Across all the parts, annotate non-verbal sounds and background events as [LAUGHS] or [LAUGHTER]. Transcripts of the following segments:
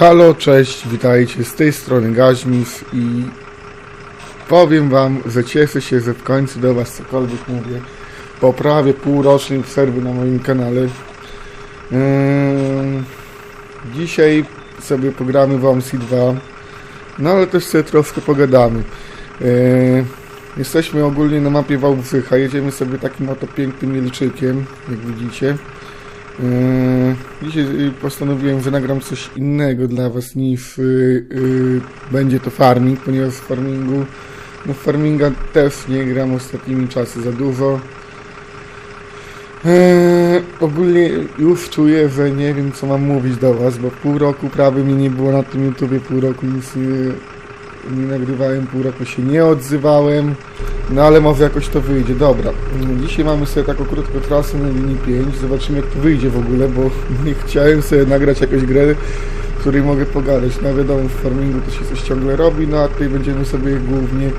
Halo, cześć, witajcie, z tej strony Gaźmis i powiem wam, że cieszę się, że w końcu do was cokolwiek mówię po prawie półrocznej przerwy na moim kanale. Yy, dzisiaj sobie pogramy w OMSI 2, no ale też sobie troszkę pogadamy. Yy, jesteśmy ogólnie na mapie Wałbrzycha, jedziemy sobie takim oto pięknym Mielczykiem, jak widzicie. Yy, Dzisiaj y, postanowiłem, że nagram coś innego dla Was niż y, y, będzie to farming, ponieważ w farmingu, no farminga też nie gram ostatnimi czasy za dużo. Eee, ogólnie już czuję, że nie wiem co mam mówić do Was, bo pół roku prawie mnie nie było na tym YouTubie, pół roku nic nie, nie nagrywałem, pół roku się nie odzywałem. No ale może jakoś to wyjdzie. Dobra, mm, dzisiaj mamy sobie taką krótką trasę na linii 5. Zobaczymy jak to wyjdzie w ogóle, bo [LAUGHS] nie chciałem sobie nagrać jakąś grę, której mogę pogadać. No wiadomo, w farmingu to się coś ciągle robi, no a tutaj będziemy sobie głównie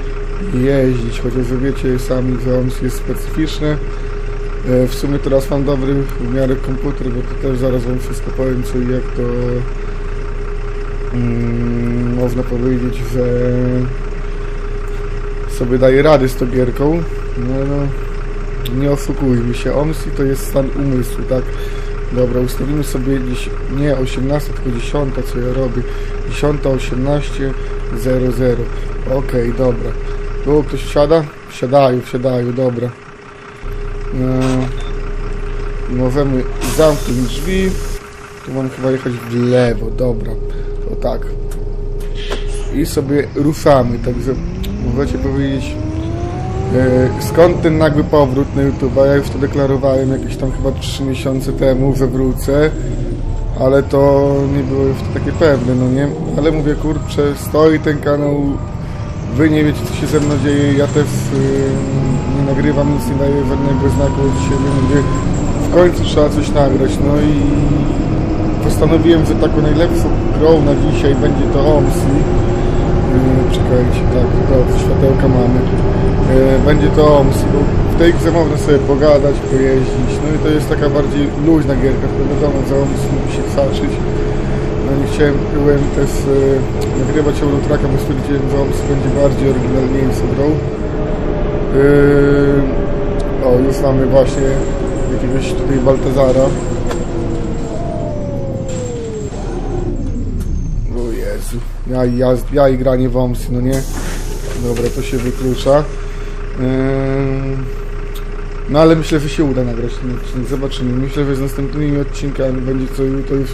jeździć, chociaż wiecie sami, że OMS jest specyficzne. E, W sumie teraz mam dobry w miarę komputer, bo to też zaraz wam wszystko powiem co i jak to mm, można powiedzieć, że sobie daje rady z tą gierką. No, no nie oszukujmy się. OMSI to jest stan umysłu, tak? Dobra, ustawimy sobie dziś, nie 18, tylko 10, co ja robię. 10, 18, 00. Okej, dobra. Tu ktoś wsiada? Wsiadają, wsiadają, dobra. No, możemy zamknąć drzwi. Tu mam chyba jechać w lewo, dobra. To tak. I sobie ruszamy, także możecie powiedzieć e, skąd ten nagły powrót na YouTube. Ja już to deklarowałem jakieś tam chyba 3 miesiące temu, że wrócę. Ale to nie było już takie pewne, no nie? Ale mówię, kurczę, stoi ten kanał, wy nie wiecie co się ze mną dzieje, ja też y, nie nagrywam, nic nie daję żadnego znaku od siebie, mówię, w końcu trzeba coś nagrać, no i postanowiłem, że taką najlepszą grą na dzisiaj będzie to OMSI. Czekajcie, tak, to światełka mamy. Yy, będzie to OMSI, bo w tej grze można sobie pogadać, pojeździć, no i to jest taka bardziej luźna gierka, to wiadomo, że OMSI musi się twaczyć. No nie chciałem, byłem też yy, nagrywać Eurotracka, bo stwierdziłem, że OMSI będzie bardziej oryginalniejszą grą. Yy, o, już mamy właśnie jakiegoś tutaj Baltazara. Ja ja, ja i granie w OMSy, no nie? Dobra, to się wyklucza. Ym, No ale myślę, że się uda nagrać ten odcinek, zobaczymy. Myślę, że z następnymi odcinkami będzie co, to już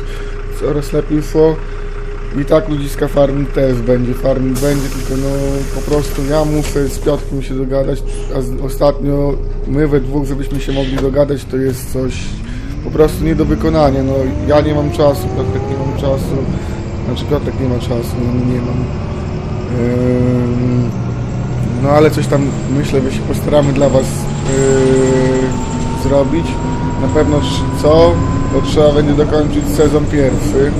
coraz lepiej szło. I tak ludziska farming też będzie, farming będzie, tylko no po prostu ja muszę z Piotrkiem się dogadać, a ostatnio my we dwóch, żebyśmy się mogli dogadać, to jest coś po prostu nie do wykonania, no ja nie mam czasu, Piotrek nie mam czasu, znaczy Piotrek nie ma czasu, no nie mam. No ale coś tam myślę, że się postaramy dla Was yy, zrobić. Na pewno co, to trzeba będzie dokończyć sezon pierwszy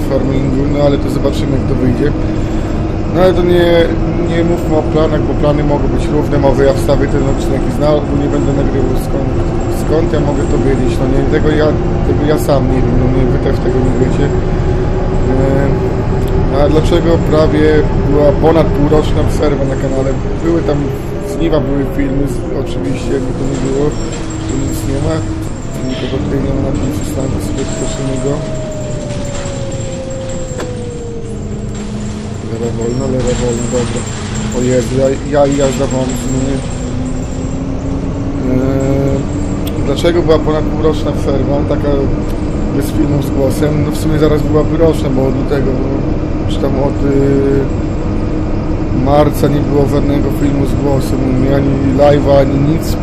w farmingu, no ale to zobaczymy jak to wyjdzie. No ale to nie, nie mówmy o planach, bo plany mogą być równe, może ja wstawię ten odcinek i znowu nie będę nagrywał skąd, skąd ja mogę to wiedzieć, no nie, tego ja, tego ja sam nie wiem, no nie, wy też tego nie wiecie. Eee, a dlaczego prawie była ponad półroczna przerwa na kanale? Były tam z były filmy, oczywiście, jakby to nie było, tu nic nie ma, nikogo tutaj nie ma na tym przystanku, sobie skoczymy go. Lewa wolna, lewa wolna, dobra. O Jezu, ja, ja i jazda nie. Eee, dlaczego była ponad półroczna przerwa, taka bez filmu z głosem? No w sumie zaraz byłaby roczna, bo od lutego, no, czy tam od y, marca nie było żadnego filmu z głosem, ani live'a, ani nic.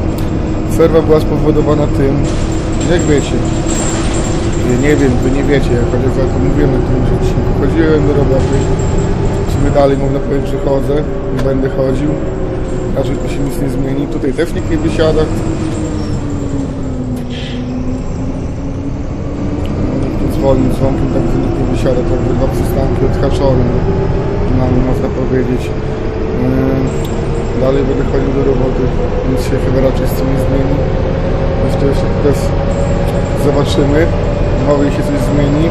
Przerwa była spowodowana tym, jak wiecie, ja nie wiem, wy nie wiecie, jak ja to mówiłem na tym odcinku. Chodziłem do roboty, w sumie dalej można powiedzieć, że chodzę, będę chodził. Raczej tu się nic nie zmieni. Tutaj też nikt nie wysiada. Dzwoni dzwonkiem, tak że nikt nie wysiada, jakby dwa przystanki odhaczone. Mamy, można powiedzieć. Yy, Dalej będę chodził do roboty, nic się chyba raczej z tym nie zmieni. Jeszcze też zobaczymy. Może się coś zmieni.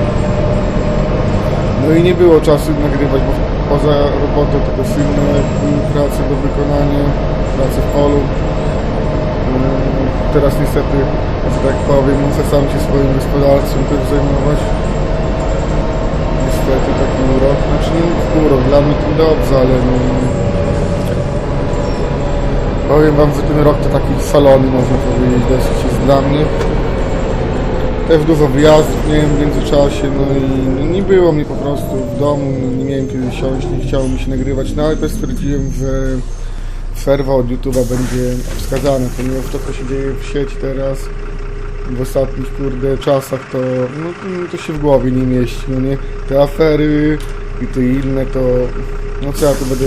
No i nie było czasu nagrywać, bo poza robotą tylko filmy, prace do wykonania, prace w polu. Teraz niestety, że tak powiem, muszę sam się swoim gospodarstwem też zajmować. Niestety taki urok, znaczy nie urok, dla mnie to dobrze, ale no, powiem wam, że ten rok to taki szalony, można powiedzieć, dosyć jest dla mnie. Też dużo wyjazdów miałem w międzyczasie, no i no nie było mnie po prostu w domu, nie miałem kiedy siąść, nie chciało mi się nagrywać, no ale też stwierdziłem, że przerwa od YouTube'a będzie wskazana, ponieważ to, co się dzieje w sieci teraz, w ostatnich, kurde, czasach, to, no, no, to się w głowie nie mieści, no nie? Te afery i te inne, to, no co ja tu będę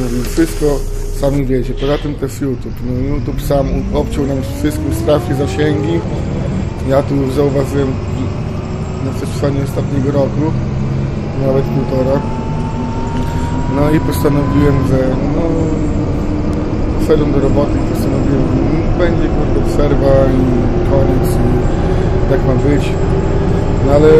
mówił, wszystko sami wiecie, poza tym też YouTube, no YouTube sam obciął nam wszystko, strasznie zasięgi, ja tu już zauważyłem na przestrzeni ostatniego roku, nawet półtora. No i postanowiłem, że no, wszedłem do roboty i postanowiłem, że będzie kurde przerwa i koniec i tak ma być. No ale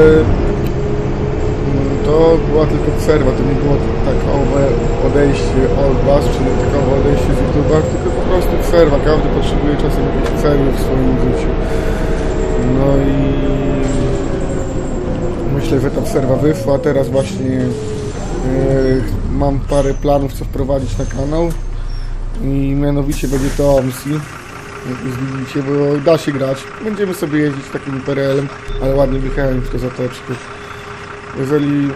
mm, to była tylko przerwa, to nie było takowe odejście od Was, czy takowe odejście z YouTube'a, tylko po prostu przerwa. Każdy potrzebuje czasem jakiejś przerwy w swoim życiu. No i myślę, że ta przerwa wyszła. Teraz właśnie e, mam parę planów, co wprowadzić na kanał. I mianowicie będzie to OMSI. Jak już widzicie, bo da się grać. Będziemy sobie jeździć takim PRL-em, ale ładnie wjechałem w to zateczkę. Jeżeli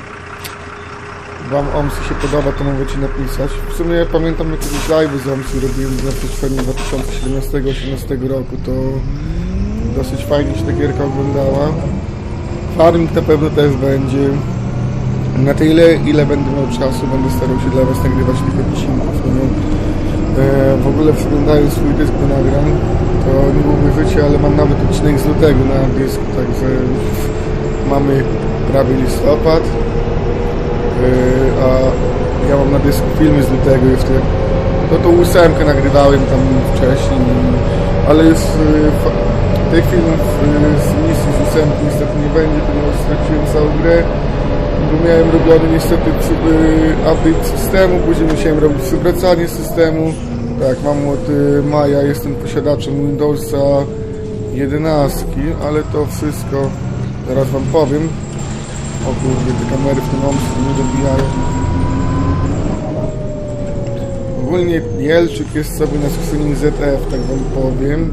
Wam OMSI się podoba, to możecie napisać. W sumie pamiętam jakiegoś live z OMSI robiłem na przestrzeni 2017-2018 roku, to dosyć fajnie się ta gierka oglądała. Farming na pewno też będzie. Na tyle, ile będę miał czasu, będę starał się dla Was nagrywać tych odcinków. No, w ogóle przeglądając swój dysk do to nie byłoby życie, ale mam nawet odcinek z lutego na dysku, także mamy prawie listopad, e, a ja mam na dysku filmy z lutego jeszcze. No to ósemkę nagrywałem tam wcześniej, ale już e, tych filmów z misji z ósemki niestety nie będzie, ponieważ straciłem całą grę. Bo miałem robiony niestety update systemu, później musiałem robić przywracanie systemu. Tak, mam od y, maja, jestem posiadaczem Windowsa 11, ale to wszystko zaraz Wam powiem. O kurde, te kamery w tym omsku nie dobijają. Ogólnie Jelczyk jest sobie na skrzyni ZF, tak Wam powiem.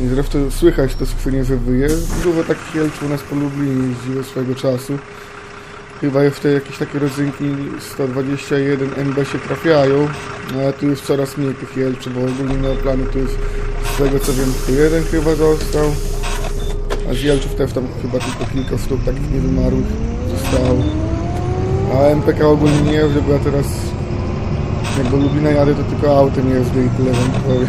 I zresztą słychać to skrzynię, że wyje. Dużo takich jelczy u nas po Lublinie jeździło swego czasu. Chyba jeszcze jakieś takie rodzynki 121 MB się trafiają, no ale tu już coraz mniej tych jelczy, bo ogólnie na planie to jest z tego co wiem tylko jeden chyba został. A z jelczów też tam chyba tylko kilka sztuk takich niewymarłych zostało. A MPK ogólnie nie jeżdżę, bo ja teraz jak do Lublina jadę to tylko autem jeżdżę i tyle wam powiem.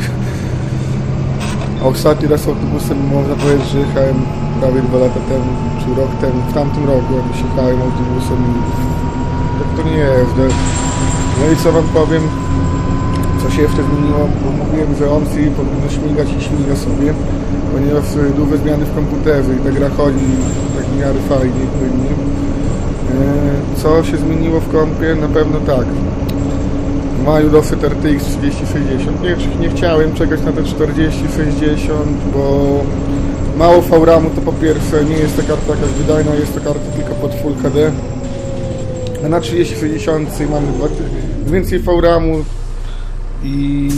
A ostatni raz autobusem można powiedzieć, że jechałem prawie dwa lata temu, czy rok temu, w tamtym roku jakoś jechałem autobusem tak to nie jeżdżę. No i co wam powiem, co się jeszcze zmieniło, bo mówiłem, że OMSI powinno śmigać i śmiga sobie, ponieważ duże zmiany w komputerze i ta gra chodzi tak w miarę fajnie płynnie. Yy, Co się zmieniło w kompie? Na pewno tak. W maju dosyć RTX 3060. Nie, nie chciałem czekać na te 4060, bo mało VRAMu to po pierwsze nie jest to karta jakaś wydajna, jest to karta tylko pod Full HD. A na 3060 mamy więcej VRAMu i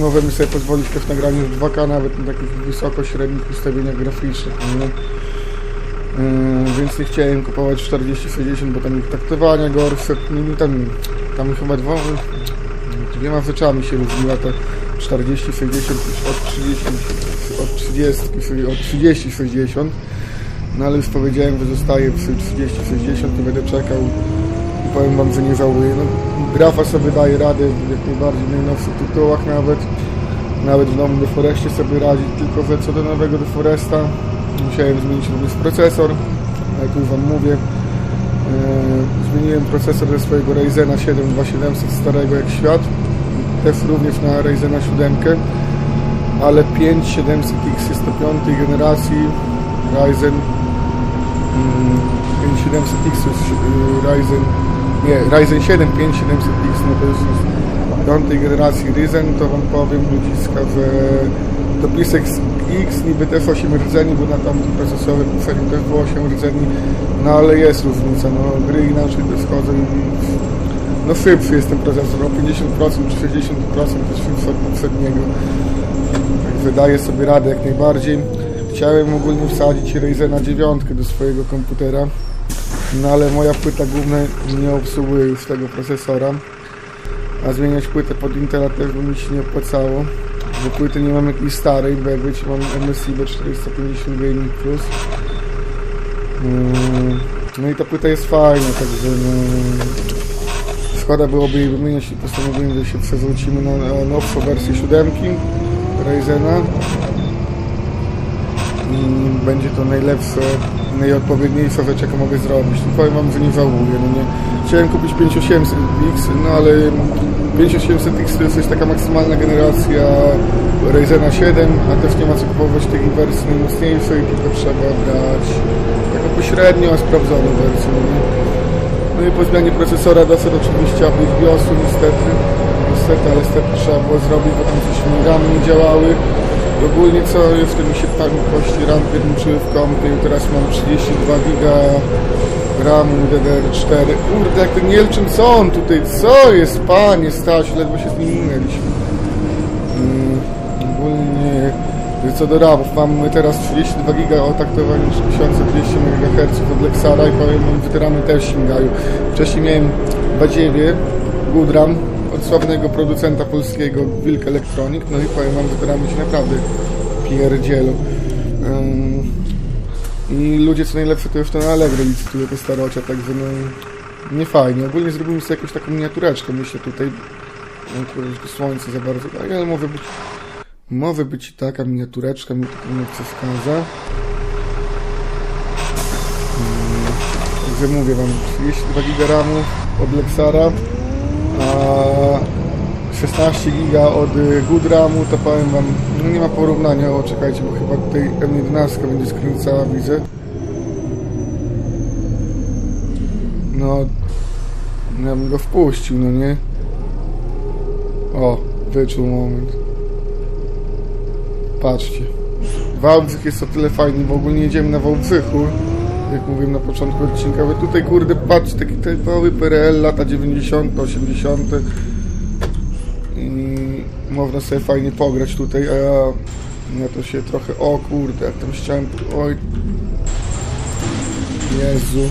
możemy sobie pozwolić też na granie w 2K nawet na takich wysoko średnich ustawieniach graficznych. Nie? Yy, więc nie chciałem kupować 4060, bo tam ich taktowania gorsze, no, tam, tam chyba dwa, dwiema rzeczami się różniła ta 40, 60 od 30, od 30, od 30, 60. No ale już powiedziałem, że zostaję przy 30, 60, nie będę czekał i powiem wam, że nie żałuję. No, grafa sobie daje radę jak najbardziej w najnowszych tytułach nawet. Nawet w nowym Deforestie sobie radzi, tylko że co do nowego Deforesta musiałem zmienić również procesor, jak już wam mówię. Yy, zmieniłem procesor ze swojego Ryzena 7 2700 starego jak świat też również na Ryzena 7 ale 5700X jest to piątej generacji Ryzen. Mm, 5700X to jest y, Ryzen, nie, Ryzen 7 5700X, no to jest piątej generacji Ryzen, to wam powiem ludziska, że to PISX X niby też 8 rdzeni, bo na tamtym procesorze poprzednim też było 8 rdzeni, no ale jest różnica, no gry inaczej to schodzą i no szybszy jest ten procesor, o 50% czy 60% jest szybszy od poprzedniego. Także daje sobie radę jak najbardziej. Chciałem ogólnie wsadzić Ryzena 9 do swojego komputera, no ale moja płyta główna nie obsługuje już tego procesora. A zmieniać płytę pod Intela też by mi się nie opłacało, bo płyty nie mam jakiejś starej, bo jak wiecie mam MSI B450 Gaming Plus. Mm, No i ta płyta jest fajna, także no, szkoda byłoby jej wymieniać i postanowiłem, że się przewrócimy na, nowszą wersję 7 Ryzena i będzie to najlepsze, najodpowiedniejsza rzecz, jaką mogę zrobić. No powiem wam, że nie żałuję, no nie. Chciałem kupić 5800X, no ale 5800X to jest taka maksymalna generacja Ryzena 7, a też nie ma co kupować tej wersji najmocniejszej, tylko trzeba brać taką pośrednio sprawdzoną wersję, no. No i po zmianie procesora doszedł oczywiście update BIOSu niestety. Niestety, ale niestety trzeba było zrobić, bo tam coś ramy nie działały. I ogólnie co jeszcze mi się tam kości RAM pierniczyły w kompie i teraz mam 32 giga RAMu DDR4. Kurde, jak ten Jelczyn, co tutaj, co jest, panie Stasiu, ledwo się z nim minęliśmy. Mm, ogólnie co do RAMów, mamy teraz 32 giga o taktowaniu 3200 MHz od Lexara i powiem wam, że te też sięgają. Wcześniej miałem Badziewie, Goodram, od sławnego producenta polskiego Wilk Electronic, no i powiem wam, że te się naprawdę pierdzielą. Ym, I ludzie co najlepsze to już to na Allegro licytują te starocia, także no nie fajnie. Ogólnie zrobimy sobie jakąś taką miniatureczkę, myślę tutaj, no, słońce za bardzo ale być może być i taka miniatureczka, mi to nie przeszkadza. Mm, Także mówię wam, 32 giga RAMu od Lexara, a 16 giga od y, Goodramu, to powiem wam, no nie ma porównania, o czekajcie, bo chyba tutaj M11 będzie skręcała, widzę. No, ja bym go wpuścił, no nie? O, wyczuł moment. Patrzcie. Wałbrzych jest o tyle fajny, bo ogólnie jedziemy na Wałbrzychu, jak mówiłem na początku odcinka, ale tutaj kurde patrz, taki typowy PRL, lata 90, 80 i można sobie fajnie pograć tutaj, a ja, ja to się trochę, o kurde, jak tam chciałem, oj Jezu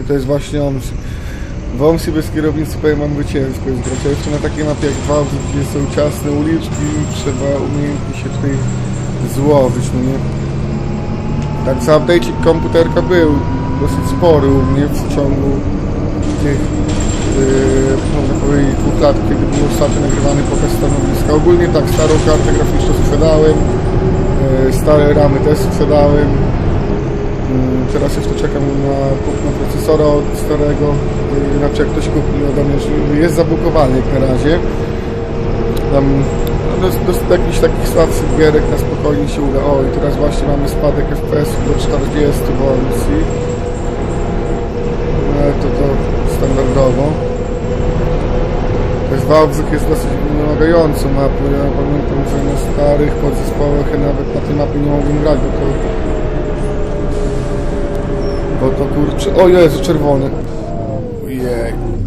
i to jest właśnie OMSI. W OMSI bez kierownicy powiem wam, że ciężko jest grać, jeszcze na takiej mapie jak Wałbrzych, gdzie są ciasne uliczki, trzeba umiejętnie się tutaj złożyć, no nie? Tak, za update'ik komputerka był dosyć spory u mnie w przeciągu tych, yy, można powiedzieć, dwóch lat, kiedy był ostatnio nagrywany pokaz stanowiska. Ogólnie tak, starą kartę graficzną sprzedałem, yy, stare ramy też sprzedałem. Yy, Teraz jeszcze czekam na kupno procesora od starego, yy, znaczy ktoś kupi ode mnie, że jest zablokowany jak na razie. Tam no, do, do, do jakichś takich gierek na spokojnie się uda. O i teraz właśnie mamy spadek FPS do 40 w OMC. No to to standardowo. Też Wałbrzych jest dosyć wymagającą mapą. Ja pamiętam, że na starych podzespołach ja nawet na tej mapie nie mogłem grać, bo to bo to kurczę... O Jezu, czerwony.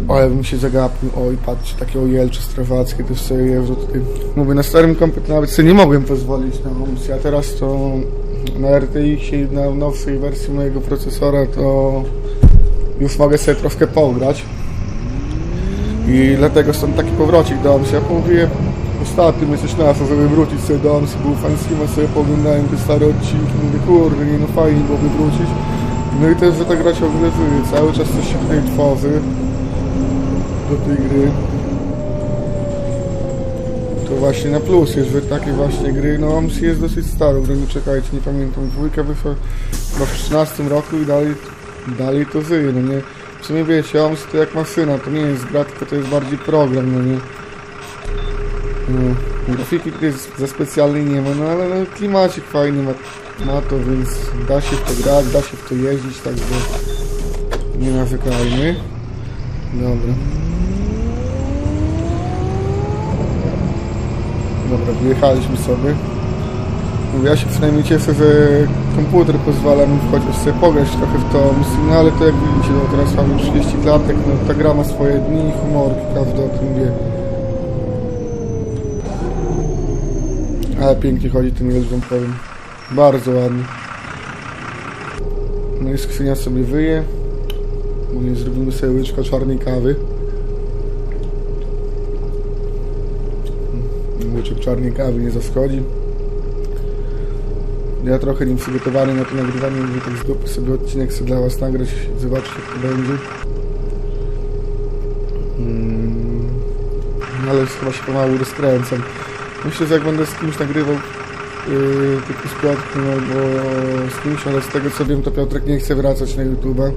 Ale bym się zagapił. Oj, patrzcie, takie ojelcze strawackie też sobie jeżdżą tutaj. Mówię, na starym kompie to nawet sobie nie mogłem pozwolić na opcję, a teraz to na RTX i na nowszej wersji mojego procesora to już mogę sobie troszkę pograć. I dlatego stąd taki powrocik do OMSI. Ja mówię, ostatnim jesteś na to, żeby wrócić sobie do OMSI, był fansima, sobie poglądałem te stare odcinki, mówię, kurde, nie no fajnie byłoby wrócić. No i też, że ta gra ciągle cały czas coś się tutaj tworzy do tej gry. To właśnie na plus jest, że takie właśnie gry, no OMSI jest dosyć starą grą, nie czekajcie, nie pamiętam, dwójka wyszła chyba w 13 roku i dalej, dalej to żyje, no nie. W sumie wiecie, OMSI to jak maszyna, to nie jest gra, tylko to jest bardziej program, no nie. No, grafiki tutaj za specjalnej nie ma, no ale no, klimacik fajny ma, ma to, więc da się w to grać, da się w to jeździć, także Nie nawykajmy. Dobra. Dobra, wyjechaliśmy sobie. Mówię, ja się przynajmniej cieszę, że komputer pozwala mi chociaż sobie pograć trochę w to, no ale to jak widzicie, no teraz mamy 30 klatek, no ta gra ma swoje dni i humorki, każdy o tym wie. Ale pięknie chodzi ten jeźdź, wam powiem. Bardzo ładnie. No i skrzynia sobie wyje. Mówię, zrobimy sobie łyczka czarnej kawy. Czarnej kawy nie zaszkodzi. Ja trochę nie przygotowany na to nagrywanie, mówię tak z sobie odcinek sobie dla was nagrać, zobaczyć jak to będzie. Mm, no ale chyba się pomału rozkręcam. Myślę, że jak będę z kimś nagrywał yy, z Piotrkiem albo z kimś, ale z tego co wiem, to Piotrek nie chce wracać na YouTube'a.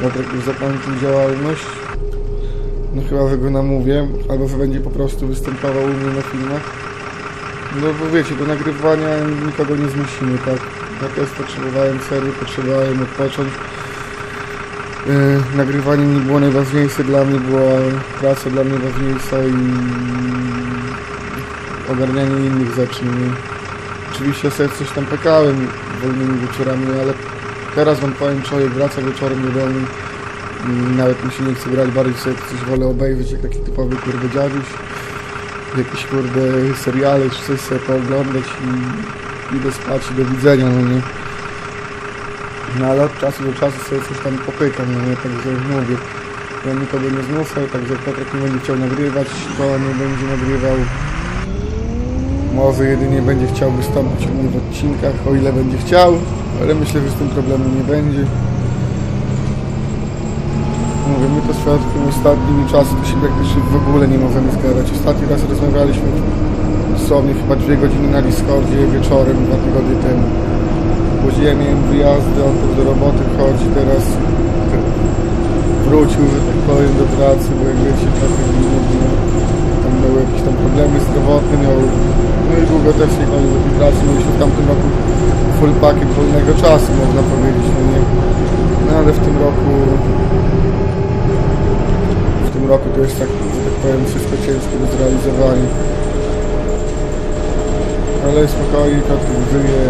Piotrek już zakończył działalność. No chyba, że go namówię, albo że będzie po prostu występował u mnie na filmach. No bo wiecie, do nagrywania nikogo nie zmusimy, tak? Też potrzebowałem przerwy, potrzebowałem odpocząć. Yy, nagrywanie nie było najważniejsze dla mnie, była praca dla mnie ważniejsza i ogarnianie innych rzeczy. Nie? Oczywiście sobie coś tam pekałem wolnymi wieczorami, ale teraz wam powiem, człowiek wraca wieczorem do domu nawet mi się nie chce grać, bardziej sobie coś wolę obejrzeć, jak taki typowy kurde dziaduś jakieś kurde seriale czy coś sobie pooglądać i idę spać do widzenia, no nie. No ale od czasu do czasu sobie coś tam popykam, no nie, także mówię. Ja nikogo nie zmuszę, także Piotrek nie będzie chciał nagrywać, to nie będzie nagrywał. Może jedynie będzie chciał wystąpić u mnie w odcinkach, o ile będzie chciał, ale myślę, że z tym problemu nie będzie. Z Piotrkiem ostatnimi czasy to się praktycznie w ogóle nie możemy zgadać. Ostatni raz rozmawialiśmy dosłownie chyba dwie godziny na Discordzie wieczorem dwa tygodnie temu. Później miałem wyjazdy, on do roboty chodzi, teraz wrócił, że tak powiem, do pracy, bo jak wiecie, trochę zimno było. Tam miał jakieś tam problemy zdrowotne, miał, no i długo też nie chodził do tej pracy, mieliśmy w tamtym roku full pakiet wolnego czasu, można powiedzieć, no nie. No ale w tym roku roku jest tak, tak powiem, wszystko ciężkie do zrealizowania. Ale spokojnie, Piotr żyje,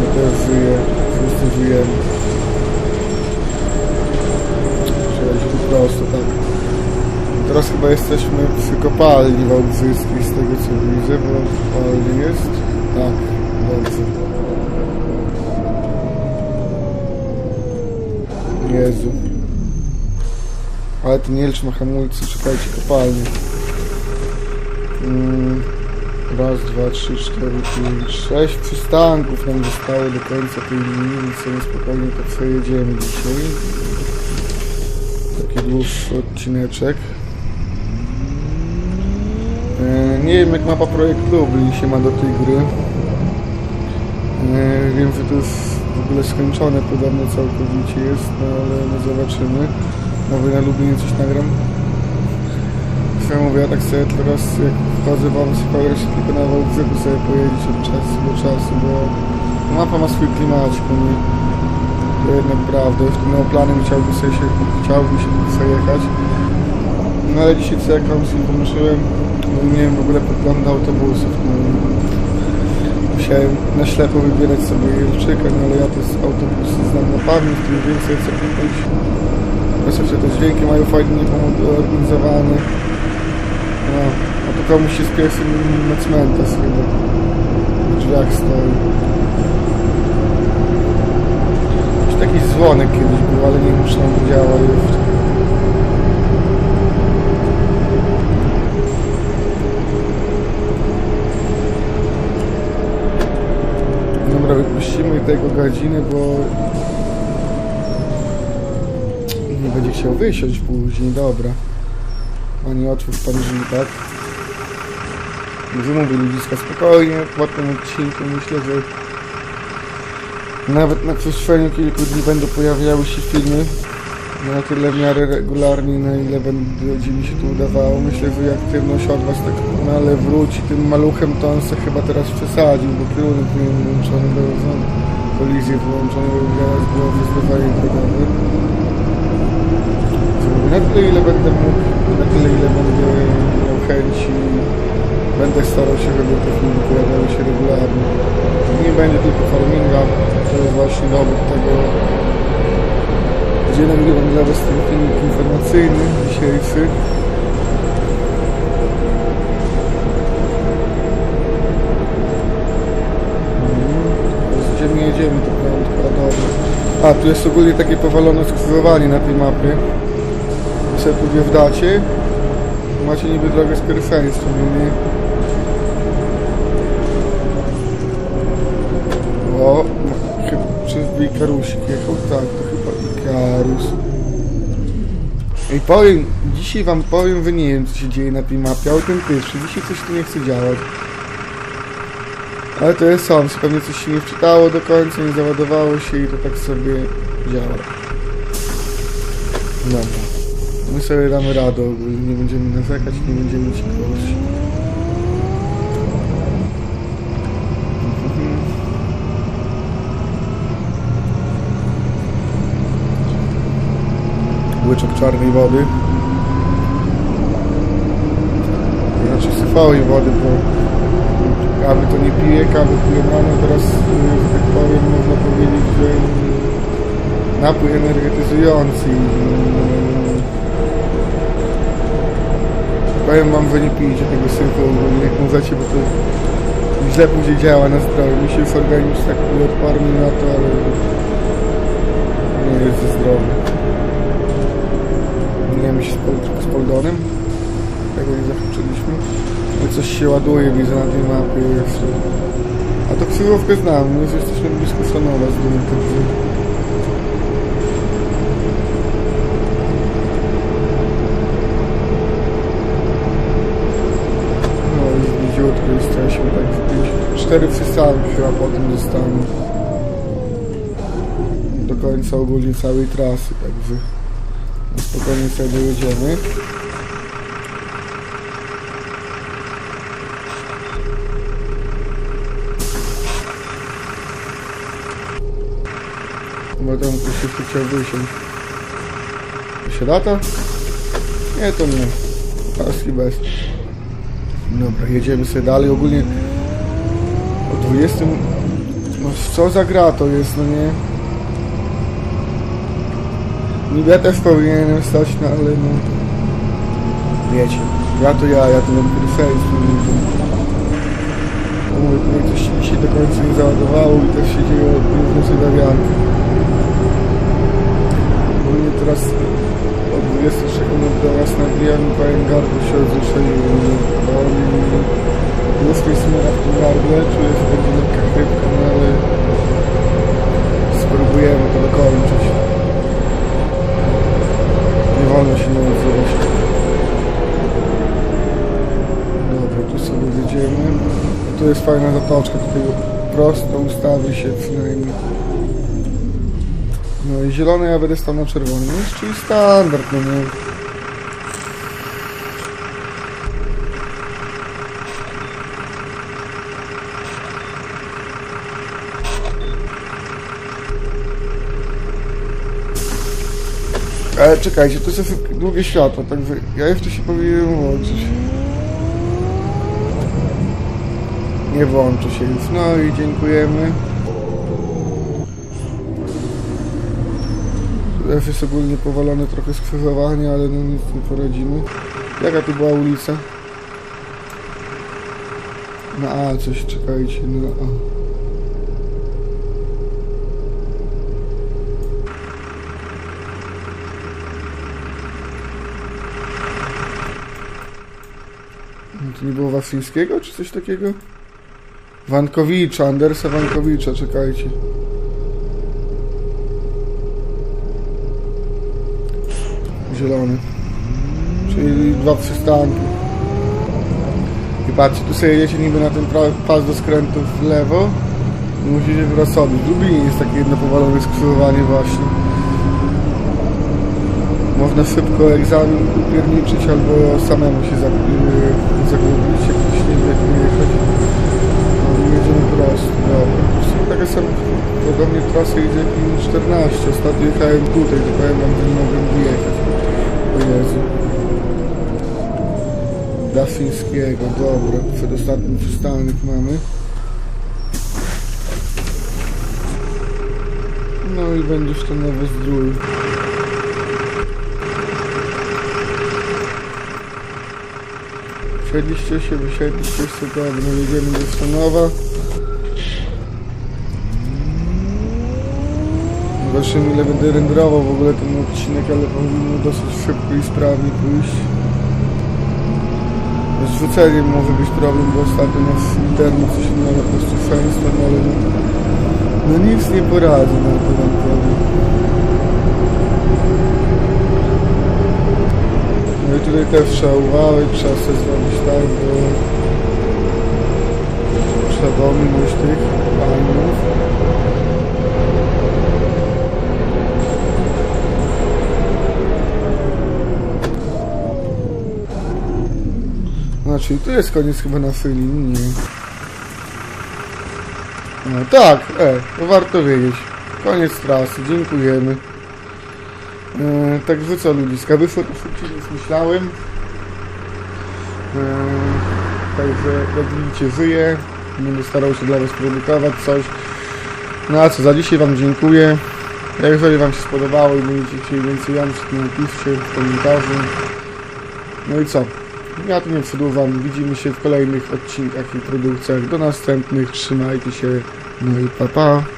ja też żyję, wszyscy żyjemy. Po prostu, tak. Teraz chyba jesteśmy przy kopalni wałbrzyskiej, z tego co widzę, bo kopalnia jest. Tak, dobrze. Jezu. Ale ten Jelcz ma hamulce, czekajcie, kopalnie. Mm, raz, dwa, trzy, cztery, pięć, sześć przystanków nam zostało do końca tej linii, więc sobie spokojnie tak przejedziemy dzisiaj. Taki dłuższy odcineczek. E, nie wiem jak mapa Projekt Lublin się ma do tej gry. E, wiem, że to jest w ogóle skończone podobno całkowicie jest, no ale no zobaczymy. Może na Lublinie coś nagram. Ja mówię, ja tak sobie teraz jak wchodzę wam sobie pograć tylko na Wałbrzychu sobie pojeździć od czasu do czasu, bo mapa ma swój klimacik, no nie? To jednak prawda, w tym neoplanem chciałbym sobie się, chciałbym się przejechać. No ale dzisiaj co jak sobie pomyślałem, no nie wiem w ogóle podgląda autobusów, no musiałem na ślepo wybierać sobie Jelczyka, no ale ja te autobusy znam na pamięć, tym więcej co kupić. Oczywiście te dźwięki mają fajnie organizowane. No, a to komuś się spieszy na cmentarz chyba. W drzwiach stoi. Jakiś taki dzwonek kiedyś był, ale nie czy on działa jeszcze. Dobra, wypuścimy tego gadziny, bo chciał wysiąść później, dobra. Pani otwórz pan drzwi, tak? Wymówię ludziska spokojnie, po tym odcinku myślę, że nawet na przestrzeni kilku dni będą pojawiały się filmy na tyle w miarę regularnie, na ile będzie mi się to udawało. Myślę, że aktywność od Was tak ale wróci tym maluchem, to on se chyba teraz przesadził, bo kierunek nie włączony, był kolizję wyłączony, bo teraz było wyzwanie drogowe. Na tyle ile będę mógł, na tyle ile będę miał chęci, będę starał się, żeby te filmy pojawiały się regularnie. Nie będzie tylko farminga, to jest właśnie dowód tego, gdzie nagrywam dla Was ten filmik informacyjny dzisiejszy. Gdzie my jedziemy, to prawda? A, tu jest ogólnie takie powalone skrzyżowanie na tej mapie. Tu wdacie, macie niby drogę z pierwszeństwem, no nie? O, czy Ikarusik jechał? Tak, to chyba Ikarus. I powiem, dzisiaj wam powiem, wy nie wiem co się dzieje na tej mapie, autentycznie, dzisiaj coś tu nie chce działać. Ale to jest sąd, pewnie coś się nie wczytało do końca, nie załadowało się i to tak sobie działa. Dobra. My sobie damy radę nie będziemy narzekać, nie będziemy ci kogoś. Łyczek czarnej wody. Znaczy syfowej wody, bo kawy to nie piję, kawy piję rano, teraz, y, że tak powiem, można powiedzieć, że napój energetyzujący. y, Powiem wam, że nie pijcie tego syfu ogólnie, jak możecie, bo to źle później działa na zdrowie. Mi się już organizm tak odporny na to, ale nie jest zdrowy. Nie wiem, się z, z Poldonem. Tego nie zakończyliśmy. No coś się ładuje, widzę na tej mapie jeszcze. A to ksylówkę znam, my jesteśmy blisko Sanowa z dumą, także... 4 przystałem chyba potem dostanę do końca ogólnie całej trasy, także spokojnie sobie dojedziemy. Bo tam ktoś jeszcze chciał wysiąść. To się lata? Nie, to nie. Paski bez. Dobra, jedziemy sobie dalej. Ogólnie o 20... No co za gra to jest, no nie? Niby ja też powinienem stać, no ale no... Wiecie, ja to ja, ja to mam pierwszeństwo. No mówię, tutaj coś mi się do końca nie załadowało i też się dzieje różne zawianki. Ogólnie teraz od 23 minut do was nabijam i powiem gardło się rozruszenie, bo oni jest mi sumera w tym gardle, czuję, że będzie lekka chrypka, no ale spróbujemy to dokończyć. Nie wolno się nazywać. Dobra, tu sobie jedziemy. Tu jest fajna zatoczka, tutaj prosto ustawi się przynajmniej. No i zielony ja będę stał na czerwonym, no, czyli standard, no nie. Ale czekajcie, to jest długie światło, także ja jeszcze się powinienem włączyć. Nie włączy się już. No i dziękujemy. F jest ogólnie powalone trochę skrzyżowanie, ale no nic nie poradzimy. Jaka tu była ulica? No a, coś czekajcie, no a. To nie było Wasyńskiego, czy coś takiego? Wankowicza, Andersa Wankowicza, czekajcie. Zielony. Czyli dwa przystanki. I patrzcie, tu sobie jedziecie niby na ten pas do skrętu w lewo i musicie teraz sobie. W Lublinie jest takie jedno powalone skrzyżowanie właśnie. Można szybko egzamin upierniczyć albo samemu się yy, zagubić, jak ktoś nie wie jak jechać. No jedziemy prosto, dobra. Taka sama podobnie trasa idzie jak minus 14. Ostatnio jechałem tutaj, powiem wam, że nie mogłem wyjechać. Jezu. Dafińskiego, dobra. Przed ostatnim przystanek mamy. No i będziesz to nowy zdrój. Przejdziecie się, wysiedliście się, dobra, jedziemy do Stanowa. Zobaczymy ile będę renderował w ogóle ten odcinek, ale powinno dosyć szybko i sprawnie pójść. Z rzuceniem może być problem, bo ostatnio nasz internet coś innego po prostu szaleństwo, no ale no, no nic nie poradzi na to wam powiem. No i tutaj też trzeba uważać, trzeba sobie zrobić tak, bo trzeba ominąć tych panów. Znaczy, tu jest koniec chyba na tej linii. Nie. No, tak, e, to warto wiedzieć. Koniec trasy, dziękujemy. E, także co ludziska, wyszło to szybciej niż myślałem. E, także jak widzicie żyję. Będę starał się dla Was produkować coś. No a co, za dzisiaj Wam dziękuję. Jeżeli Wam się spodobało i będziecie chcieli więcej to napiszcie w komentarzu. No i co? Ja tu nie przedłużam. Widzimy się w kolejnych odcinkach i produkcjach. Do następnych. Trzymajcie się. No i pa pa.